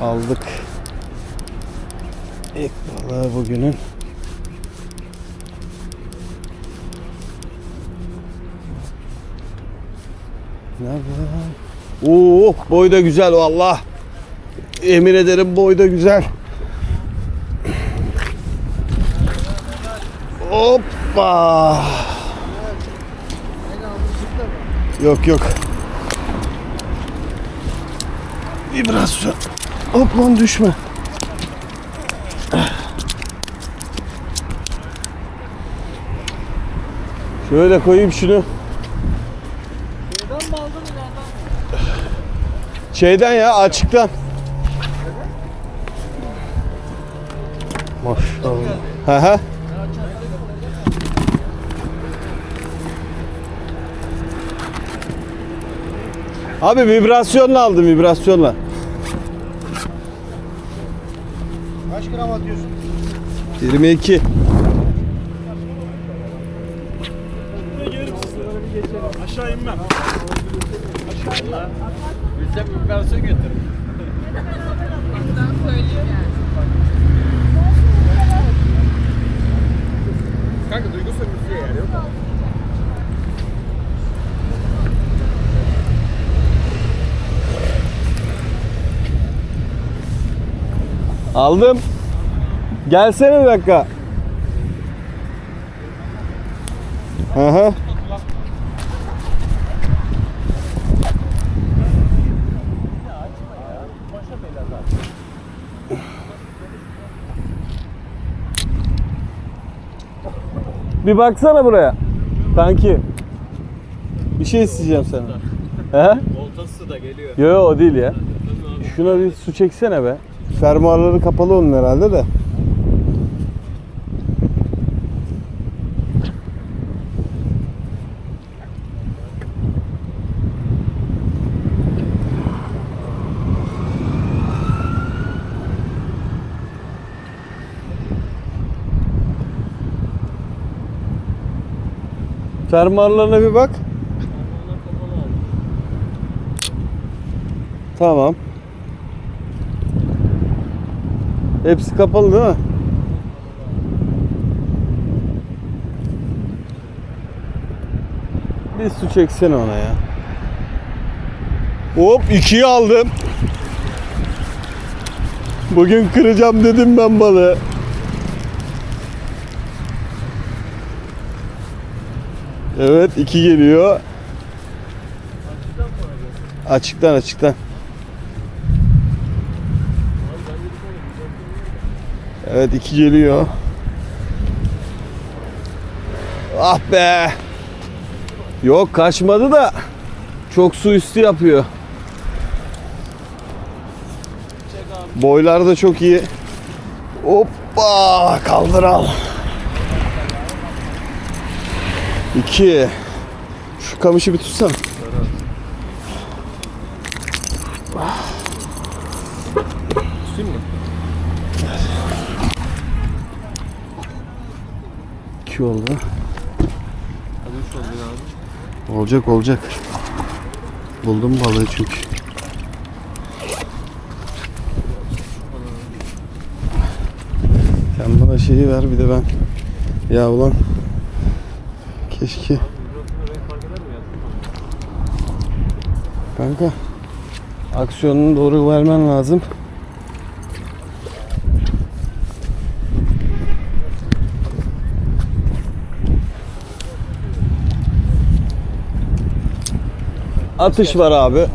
aldık. İlk balığı bugünün. Nerede? Oo, boy da güzel valla. Emin ederim boy da güzel. Hoppa. Yok yok. Vibrasyon. Hop lan düşme. Şöyle koyayım şunu. Şeyden ya açıktan. Maşallah. Hı hı. Abi vibrasyonla aldım vibrasyonla. Kaç gram atıyorsun? 22. Aşağı inmem. Bilsem vibrasyon götür. Kanka duygu sömürüsü yer yok. Aldım. Gelsene bir dakika. Hı hı. Bir baksana buraya. Kanki. Bir şey isteyeceğim senden. He? Oltası da geliyor. Yo yo o değil ya. Şuna bir su çeksene be. Fermuarları kapalı onun herhalde de. Fermuarlarına bir bak. Tamam. Hepsi kapalı değil mi? Bir su çeksene ona ya. Hop ikiyi aldım. Bugün kıracağım dedim ben balığı. Evet iki geliyor. Açıktan açıktan. Evet iki geliyor. Ah be. Yok kaçmadı da çok su üstü yapıyor. Boylar da çok iyi. Hoppa kaldır al. İki. Şu kamışı bir tutsana. Tutayım mı? İki oldu. Hadi üç oldu abi. Olacak olacak. Buldum balığı çünkü. Sen bana şeyi ver bir de ben. Ya ulan. Keşke. Kanka. Aksiyonunu doğru vermen lazım. Atış var abi. He?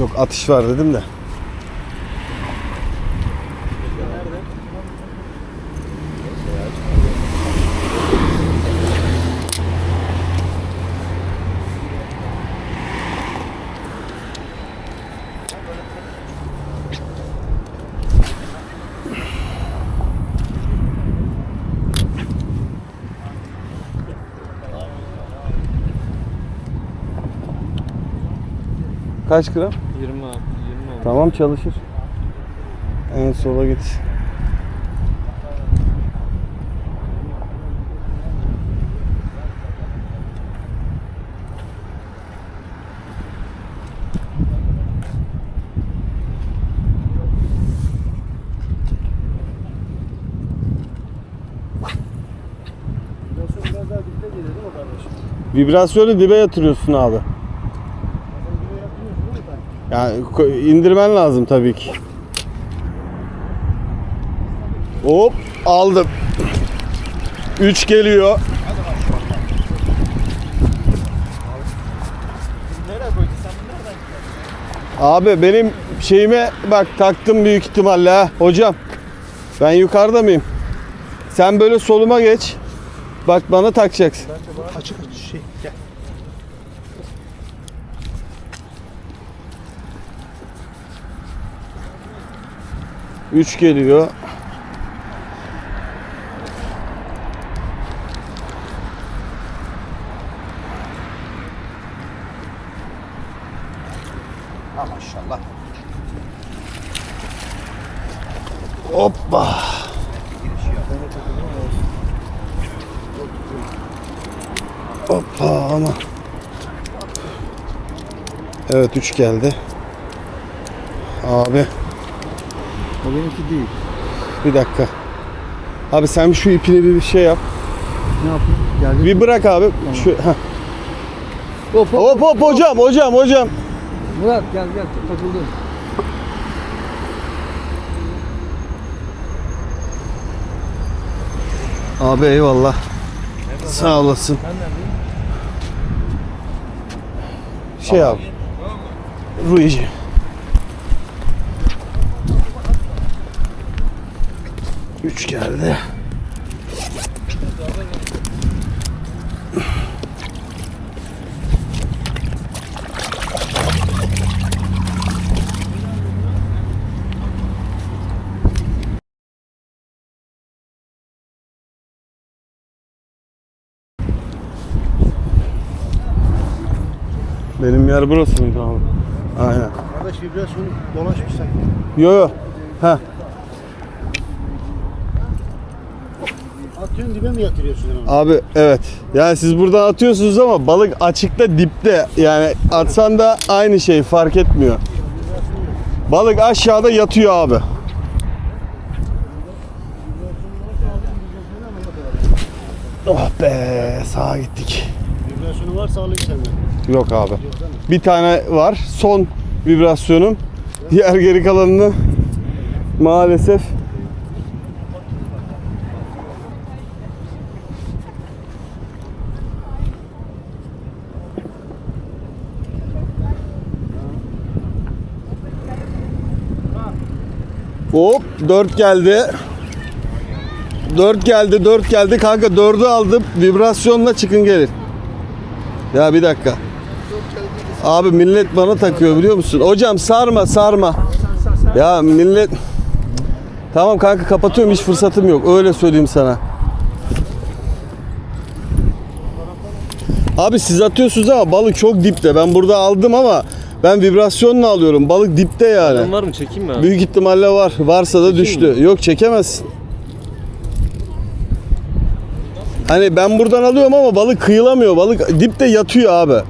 Yok atış var dedim de. Kaç gram? 20 20 Tamam çalışır. En sola git. Vibrasyonu dibe yatırıyorsun abi. Yani indirmen lazım tabii ki. Hop aldım. 3 geliyor. Abi benim şeyime bak taktım büyük ihtimalle ha. Hocam ben yukarıda mıyım? Sen böyle soluma geç. Bak bana takacaksın. Açık şey gel. Üç geliyor. Ha maşallah. Hoppa. Hoppa ama. Evet 3 geldi. Abi o benimki değil. Bir dakika. Abi sen şu ipini bir şey yap. Ne yapayım? Geldi. Bir bırak abi. Tamam. Şu, heh. Hop hop, hop hop hocam hocam hocam. Murat gel gel takıldın. Abi eyvallah. Merhaba Sağ abi. olasın. Ben? Şey abi. Ruiji. 3 geldi. Benim yer burası mıydı abi? Aynen. Kardeş vibrasyonu dolaşmış sanki. Yo yo. Heh. Atıyorsun dibe mi yatırıyorsun hemen? Abi evet. Yani siz buradan atıyorsunuz ama balık açıkta dipte. Yani atsan da aynı şey fark etmiyor. Balık aşağıda yatıyor abi. Oh be sağa gittik. Vibrasyonu varsa alayım senden. Yok abi. Bir tane var. Son vibrasyonum. Diğer geri kalanını maalesef Hop 4 geldi. 4 geldi 4 geldi kanka 4'ü aldım vibrasyonla çıkın gelin. Ya bir dakika. Abi millet bana takıyor biliyor musun? Hocam sarma sarma. Ya millet... Tamam kanka kapatıyorum hiç fırsatım yok. Öyle söyleyeyim sana. Abi siz atıyorsunuz ama balık çok dipte. Ben burada aldım ama ben vibrasyonla alıyorum. Balık dipte yani. Adam var mı? Çekeyim mi abi? Büyük ihtimalle var. Varsa da düştü. Yok çekemezsin. Hani ben buradan alıyorum ama balık kıyılamıyor. Balık dipte yatıyor abi.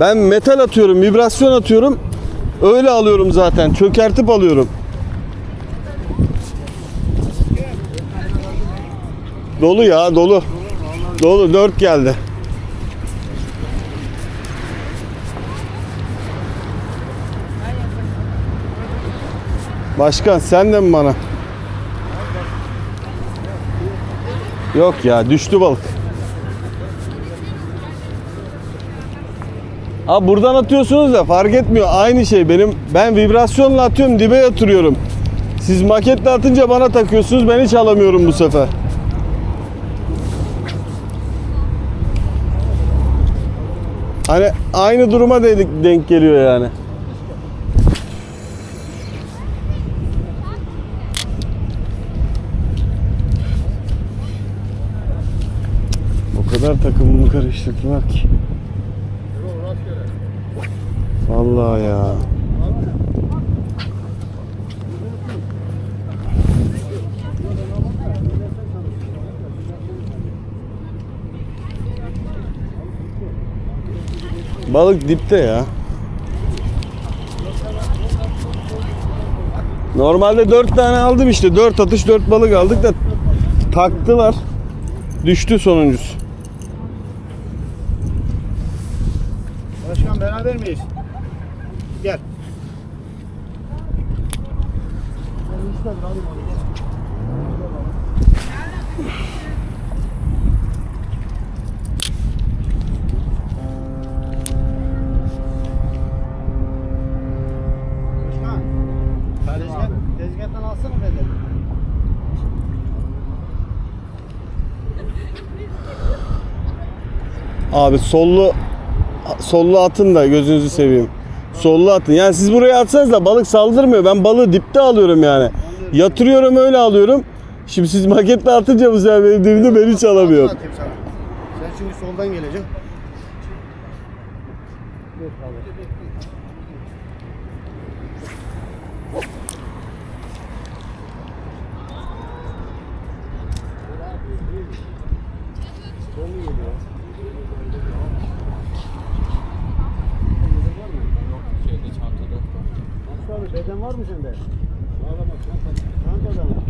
Ben metal atıyorum, vibrasyon atıyorum. Öyle alıyorum zaten. Çökertip alıyorum. Dolu ya, dolu. Dolu 4 geldi. Başkan sen de mi bana? Yok ya düştü balık. Abi buradan atıyorsunuz da fark etmiyor. Aynı şey benim. Ben vibrasyonla atıyorum dibe yatırıyorum. Siz maketle atınca bana takıyorsunuz. Ben hiç alamıyorum bu sefer. Hani aynı duruma denk geliyor yani. O kadar takımını karıştırdılar ki. Vallahi ya. Balık dipte ya. Normalde 4 tane aldım işte. 4 atış 4 balık aldık da taktılar. Düştü sonuncusu. Beraber miyiz? Gel. Tezgah, tezgahtan alsana bedeni. Abi sollu sollu atın da gözünüzü seveyim. Sollu atın. Yani siz buraya atsanız da balık saldırmıyor. Ben balığı dipte alıyorum yani. Yatırıyorum öyle alıyorum. Şimdi siz maketle atınca bu sefer benim dibimde ben hiç alamıyorum. Atayım sana. Sen çünkü soldan geleceksin. Var mı sende? Ağlama çantada. Çantada mı?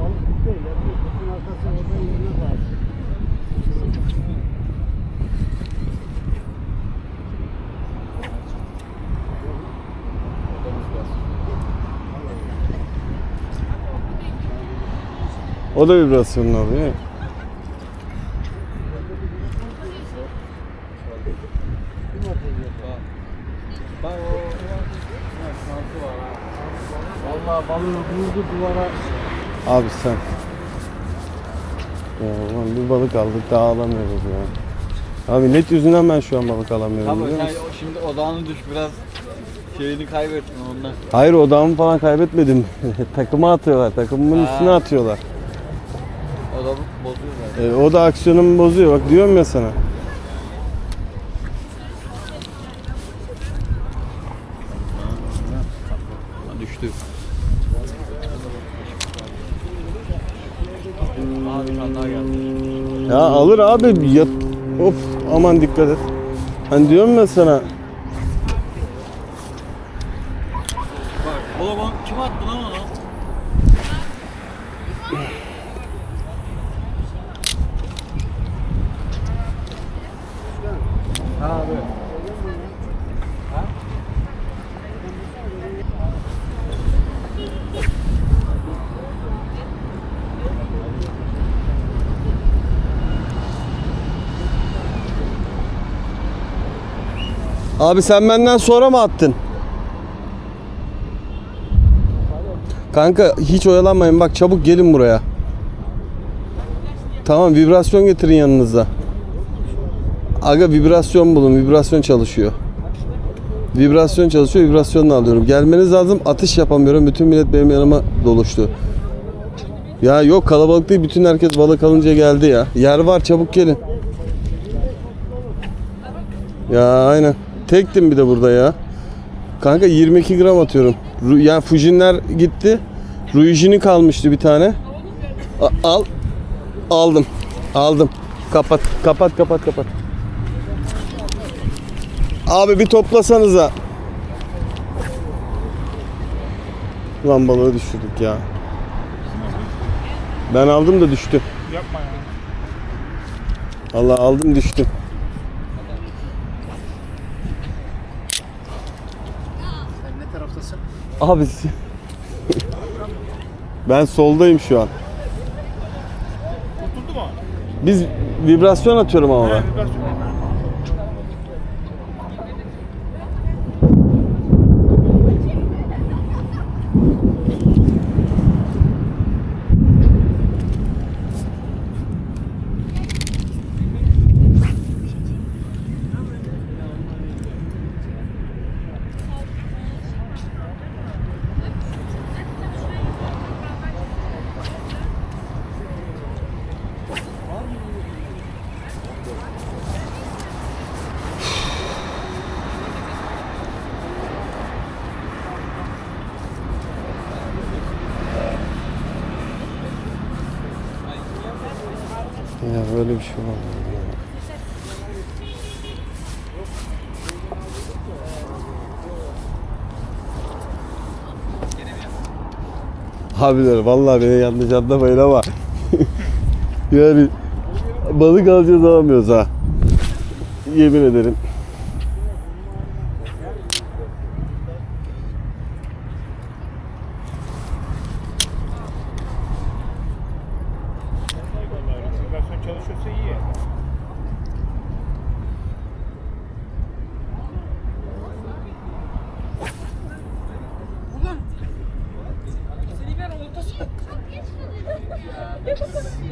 Balık. Yapıyor. Bütün arkası orada yerine var. O da vibrasyonlu alıyor. değil mi? Bak o şansı var ha. Vallahi balığı vurdu duvara. Abi sen. Ya ulan bir balık aldık daha alamıyoruz ya. Abi net yüzünden ben şu an balık alamıyorum Tamam biliyor sen musun? şimdi odağını düş biraz şeyini kaybettin ondan. Hayır odağımı falan kaybetmedim. Takıma atıyorlar. Takımımın Ha. üstüne atıyorlar. Odamı bozuyor zaten. E, o da aksiyonumu bozuyor. Bak diyorum ya sana. Ha, düştü. Abi geldi. Ya alır abi. Yat... Of aman dikkat et. Hani diyorum ya sana. Bak oğlum kim attı lan onu? Abi. Abi sen benden sonra mı attın? Kanka hiç oyalanmayın bak çabuk gelin buraya. Tamam vibrasyon getirin yanınıza. Aga vibrasyon bulun vibrasyon çalışıyor. Vibrasyon çalışıyor vibrasyonla alıyorum. Gelmeniz lazım atış yapamıyorum. Bütün millet benim yanıma doluştu. Ya yok kalabalık değil bütün herkes balık alınca geldi ya. Yer var çabuk gelin. Ya aynen. Tektim bir de burada ya. Kanka 22 gram atıyorum. Ru- Yani Fujinler gitti. Ruijini kalmıştı bir tane. A- al. Aldım. Aldım. Kapat. Kapat kapat kapat. Abi bir toplasanıza. Lan balığı düşürdük ya. Ben aldım da düştü. Yapma ya. Allah aldım düştü. Sen ne taraftasın? Abi ben soldayım şu an. Tutuldu mu? Biz vibrasyon atıyorum ama ben. Böyle bir şey var. Abiler vallahi beni yanlış anlamayın ama yani balık alacağız alamıyoruz ha. Yemin ederim.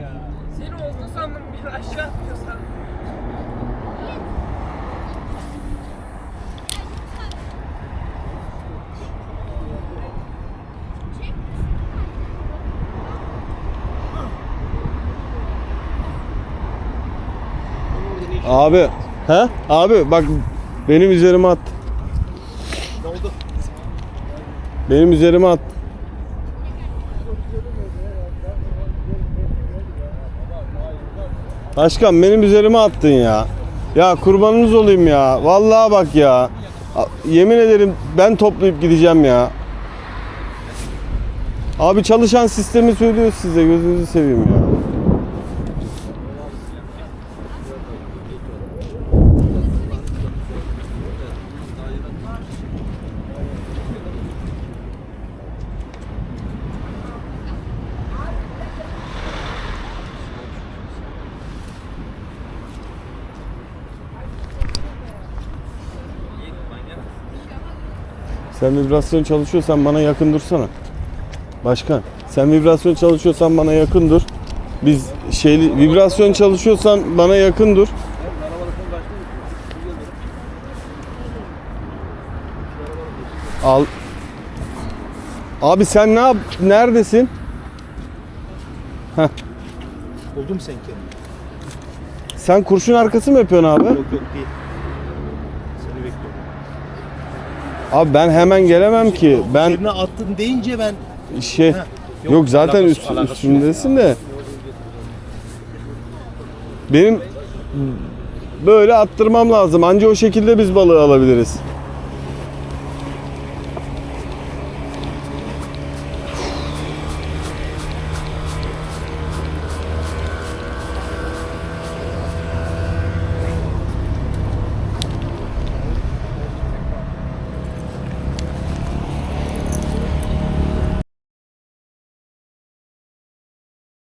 ya. Seni oldu sandım bir aşağı atıyor. Abi. He? Abi bak benim üzerime at. Benim üzerime at. Başkan benim üzerime attın ya. Ya kurbanınız olayım ya. Vallahi bak ya. Yemin ederim ben toplayıp gideceğim ya. Abi çalışan sistemi söylüyor size gözünüzü seveyim ya. Sen vibrasyon çalışıyorsan bana yakın dursana. Başkan, sen vibrasyon çalışıyorsan bana yakın dur. Biz şeyli vibrasyon çalışıyorsan bana yakın dur. Al. Abi sen ne yap? Neredesin? Buldum sen kendini. Sen kurşun arkası mı yapıyorsun abi? Yok yok değil. Seni bekliyorum. Abi ben hemen gelemem ki. Ben Üzerine attın deyince ben şey Heh, yok, zaten alakası- üst, alakası üstündesin de. Benim böyle attırmam lazım. Anca o şekilde biz balığı alabiliriz.